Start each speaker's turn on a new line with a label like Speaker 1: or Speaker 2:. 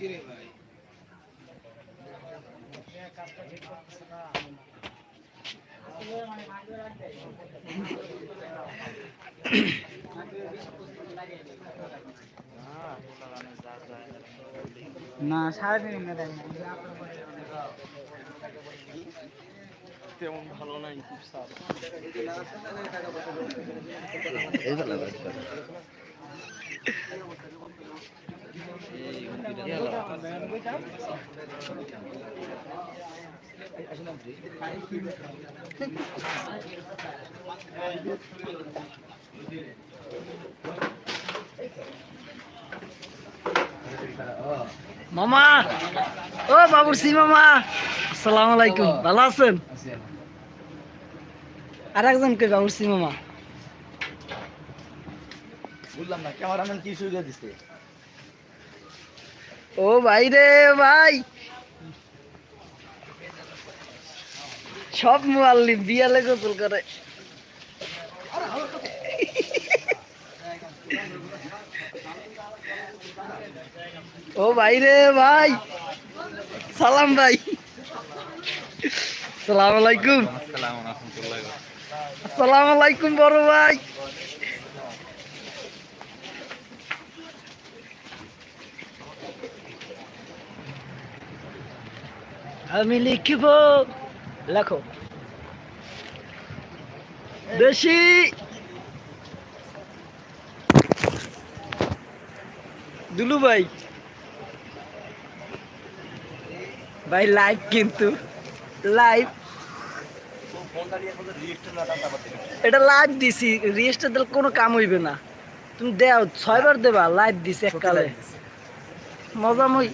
Speaker 1: কিরে ভাই
Speaker 2: না
Speaker 1: তেমন ভালো নাই খুব সাপ
Speaker 2: মামা ও বাবুরসি মামা আসসালামু আলাইকুম ভালো আছেন? আর একজন কে বাবুরসি মামা?
Speaker 1: বললাম না ক্যামেরাম্যান কি সুবিধা দিছে?
Speaker 2: ও ভাই রে ভাই। সব মোয়াল্লি বিয়ালে গোসল করে। ও ভাই রে ভাই। সালাম ভাই। সালাম আলাইকুম।
Speaker 1: আসসালামু
Speaker 2: আসসালাম আলাইকুম বড় ভাই। আমি লিখব লেখো। বেশি। দুলু ভাই। ভাই লাইভ কিন্তু। লাইভ এটা লাইভ দিছি। রেজিস্টার দিলে কোনো কাম হইবে না। তুমি দেও ছয়বার দেবা লাইভ দিছি এককালে। মজা মই